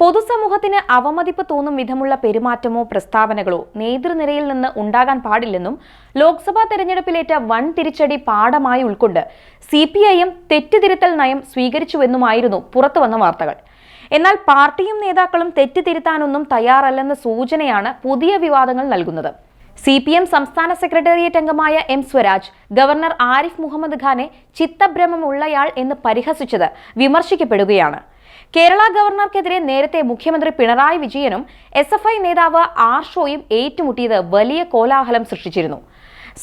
പൊതുസമൂഹത്തിന് അവമതിപ്പ് തോന്നും വിധമുള്ള പെരുമാറ്റമോ പ്രസ്താവനകളോ നേതൃനിരയിൽ നിന്ന് ഉണ്ടാകാൻ പാടില്ലെന്നും ലോക്സഭാ തെരഞ്ഞെടുപ്പിലേറ്റ വൻ തിരിച്ചടി പാഠമായി ഉൾക്കൊണ്ട് സി പി ഐ എം തെറ്റുതിരുത്തൽ നയം സ്വീകരിച്ചുവെന്നുമായിരുന്നു പുറത്തുവന്ന വാർത്തകൾ. എന്നാൽ പാർട്ടിയും നേതാക്കളും തെറ്റുതിരുത്താനൊന്നും തയ്യാറല്ലെന്ന സൂചനയാണ് പുതിയ വിവാദങ്ങൾ നൽകുന്നത്. സി പി എം സംസ്ഥാന സെക്രട്ടേറിയറ്റ് അംഗമായ എം സ്വരാജ് ഗവർണർ ആരിഫ് മുഹമ്മദ് ഖാനെ ചിത്തഭ്രമമുള്ളയാൾ എന്ന് പരിഹസിച്ചത് വിമർശിക്കപ്പെടുകയാണ്. കേരള ഗവർണർക്കെതിരെ നേരത്തെ മുഖ്യമന്ത്രി പിണറായി വിജയനും എസ് എഫ് ഐ നേതാവ് ആർഷോയും ഏറ്റുമുട്ടിയത് വലിയ കോലാഹലം സൃഷ്ടിച്ചിരുന്നു.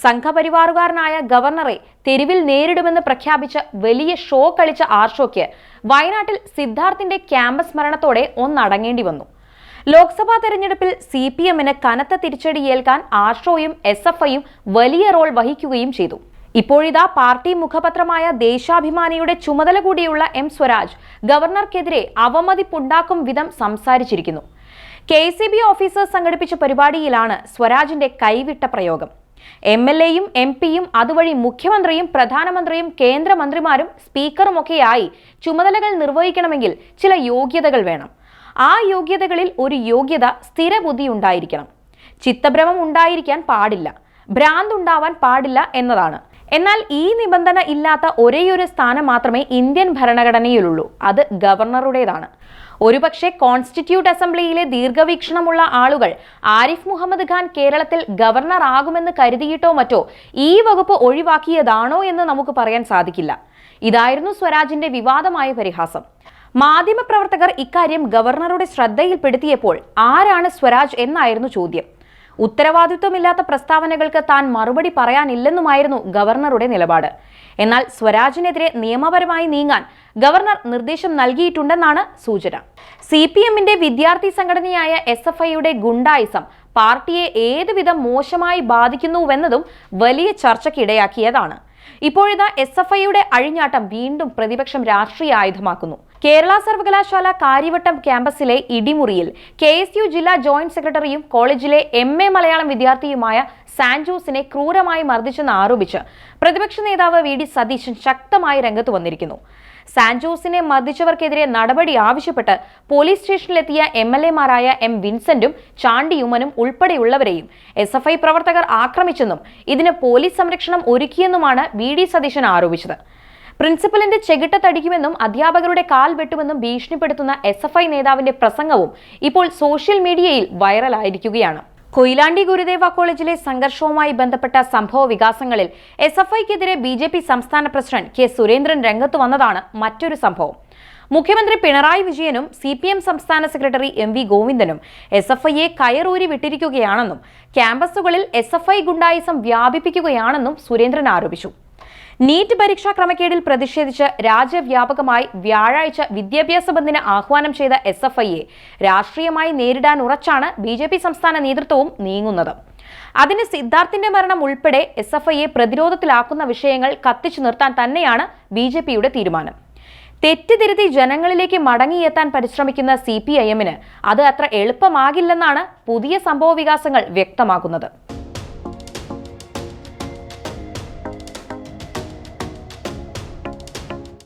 സംഘപരിവാറുകാരനായ ഗവർണറെ തെരുവിൽ നേരിടുമെന്ന് പ്രഖ്യാപിച്ച വലിയ ഷോ കളിച്ച ആർഷോയ്ക്ക് വയനാട്ടിൽ സിദ്ധാർത്ഥിന്റെ ക്യാമ്പസ് മരണത്തോടെ ഒന്നടങ്ങേണ്ടി വന്നു. ലോക്സഭാ തെരഞ്ഞെടുപ്പിൽ സി പി എമ്മിന് കനത്ത തിരിച്ചടിയേൽക്കാൻ ആർഷോയും എസ് എഫ് ഐയും വലിയ റോൾ വഹിക്കുകയും ചെയ്തു. ഇപ്പോഴിതാ പാർട്ടി മുഖപത്രമായ ദേശാഭിമാനിയുടെ ചുമതല കൂടിയുള്ള എം സ്വരാജ് ഗവർണർക്കെതിരെ അവമതിപ്പുണ്ടാക്കും വിധം സംസാരിച്ചിരിക്കുന്നു. കെ സി ബി ഓഫീസേഴ്സ് സംഘടിപ്പിച്ച പരിപാടിയിലാണ് സ്വരാജിന്റെ കൈവിട്ട പ്രയോഗം. എം എൽ എയും എം പിയും അതുവഴി മുഖ്യമന്ത്രിയും പ്രധാനമന്ത്രിയും കേന്ദ്രമന്ത്രിമാരും സ്പീക്കറുമൊക്കെയായി ചുമതലകൾ നിർവഹിക്കണമെങ്കിൽ ചില യോഗ്യതകൾ വേണം. ആ യോഗ്യതകളിൽ ഒരു യോഗ്യത സ്ഥിരബുദ്ധി ഉണ്ടായിരിക്കണം ചിത്തഭ്രമം ഉണ്ടായിരിക്കാൻ പാടില്ല. ഭ്രാന്ത് ഉണ്ടാവാൻ പാടില്ല എന്നതാണ്. എന്നാൽ ഈ നിബന്ധന ഇല്ലാത്ത ഒരേയൊരു സ്ഥാനം മാത്രമേ ഇന്ത്യൻ ഭരണഘടനയിലുള്ളൂ. അത് ഗവർണറുടേതാണ്. ഒരുപക്ഷെ കോൺസ്റ്റിറ്റ്യൂട്ട് അസംബ്ലിയിലെ ദീർഘവീക്ഷണമുള്ള ആളുകൾ ആരിഫ് മുഹമ്മദ് ഖാൻ കേരളത്തിൽ ഗവർണർ ആകുമെന്ന് കരുതിയിട്ടോ മറ്റോ ഈ വകുപ്പ് ഒഴിവാക്കിയതാണോ എന്ന് നമുക്ക് പറയാൻ സാധിക്കില്ല. ഇതായിരുന്നു സ്വരാജിന്റെ വിവാദമായ പരിഹാസം. മാധ്യമപ്രവർത്തകർ ഇക്കാര്യം ഗവർണറുടെ ശ്രദ്ധയിൽപ്പെടുത്തിയപ്പോൾ ആരാണ് സ്വരാജ് എന്നായിരുന്നു ചോദ്യം. ഉത്തരവാദിത്വമില്ലാത്ത പ്രസ്താവനകൾക്ക് താൻ മറുപടി പറയാനില്ലെന്നുമായിരുന്നു ഗവർണറുടെ നിലപാട്. എന്നാൽ സ്വരാജിനെതിരെ നിയമപരമായി നീങ്ങാൻ ഗവർണർ നിർദ്ദേശം നൽകിയിട്ടുണ്ടെന്നാണ് സൂചന. സി പി എമ്മിന്റെ വിദ്യാർത്ഥി സംഘടനയായ എസ് എഫ് ഐയുടെ ഗുണ്ടായിസം പാർട്ടിയെ ഏതുവിധം മോശമായി ബാധിക്കുന്നുവെന്നതും വലിയ ചർച്ചയ്ക്കിടയാക്കിയതാണ്. ഇപ്പോഴിതാ എസ് എഫ് ഐയുടെ അഴിഞ്ഞാട്ടം വീണ്ടും പ്രതിപക്ഷം രാഷ്ട്രീയ ആയുധമാക്കുന്നു. കേരള സർവകലാശാല കാര്യവട്ടം ക്യാമ്പസിലെ ഇടിമുറിയിൽ കെ എസ് യു ജില്ലാ ജോയിന്റ് സെക്രട്ടറിയും കോളേജിലെ എം എ മലയാളം വിദ്യാർത്ഥിയുമായ സാൻജോസിനെ ക്രൂരമായി മർദ്ദിച്ചെന്ന് ആരോപിച്ച് പ്രതിപക്ഷ നേതാവ് വി ഡി സതീശൻ ശക്തമായി രംഗത്ത് വന്നിരിക്കുന്നു. സാൻജോസിനെ മർദ്ദിച്ചവർക്കെതിരെ നടപടി ആവശ്യപ്പെട്ട് പോലീസ് സ്റ്റേഷനിലെത്തിയ എം എൽ എമാരായ എം വിൻസെന്റും ചാണ്ടിയുമനും ഉൾപ്പെടെയുള്ളവരെയും എസ് എഫ് ഐ പ്രവർത്തകർ ആക്രമിച്ചെന്നും ഇതിന് പോലീസ് സംരക്ഷണം ഒരുക്കിയെന്നുമാണ് വി ഡി സതീശൻ ആരോപിച്ചത്. പ്രിൻസിപ്പലിന്റെ ചെകിട്ട തടിക്കുമെന്നും അധ്യാപകരുടെ കാൽ വെട്ടുമെന്നും ഭീഷണിപ്പെടുത്തുന്ന എസ് നേതാവിന്റെ പ്രസംഗവും ഇപ്പോൾ സോഷ്യൽ മീഡിയയിൽ വൈറലായിരിക്കുകയാണ്. കൊയിലാണ്ടി ഗുരുദേവ കോളേജിലെ സംഘർഷവുമായി ബന്ധപ്പെട്ട സംഭവ വികാസങ്ങളിൽ എസ് എഫ് ഐക്കെതിരെ ബി ജെ പി സംസ്ഥാന പ്രസിഡന്റ് കെ സുരേന്ദ്രൻ രംഗത്ത് വന്നതാണ് മറ്റൊരു സംഭവം. മുഖ്യമന്ത്രി പിണറായി വിജയനും സി പി എം സംസ്ഥാന സെക്രട്ടറി എം വി ഗോവിന്ദനും എസ് എഫ് ഐയെ കയറൂരി വിട്ടിരിക്കുകയാണെന്നും ക്യാമ്പസുകളിൽ എസ് എഫ് ഐ ഗുണ്ടായിസം വ്യാപിപ്പിക്കുകയാണെന്നും സുരേന്ദ്രൻ ആരോപിച്ചു. നീറ്റ് പരീക്ഷാ ക്രമക്കേടിൽ പ്രതിഷേധിച്ച് രാജ്യവ്യാപകമായി വ്യാഴാഴ്ച വിദ്യാഭ്യാസ ബന്ദിന് ആഹ്വാനം ചെയ്ത എസ് എഫ് ഐയെ രാഷ്ട്രീയമായി നേരിടാൻ ഉറച്ചാണ് ബി ജെ പി സംസ്ഥാന നേതൃത്വവും നീങ്ങുന്നത്. അതിന് സിദ്ധാർത്ഥിന്റെ മരണം ഉൾപ്പെടെ എസ് എഫ് ഐയെ പ്രതിരോധത്തിലാക്കുന്ന വിഷയങ്ങൾ കത്തിച്ചു നിർത്താൻ തന്നെയാണ് ബി ജെ പിയുടെ തീരുമാനം. തെറ്റിതിരുത്തി ജനങ്ങളിലേക്ക് മടങ്ങിയെത്താൻ പരിശ്രമിക്കുന്ന സി പി ഐ എമ്മിന് അത് അത്ര എളുപ്പമാകില്ലെന്നാണ് പുതിയ സംഭവ വ്യക്തമാക്കുന്നത്.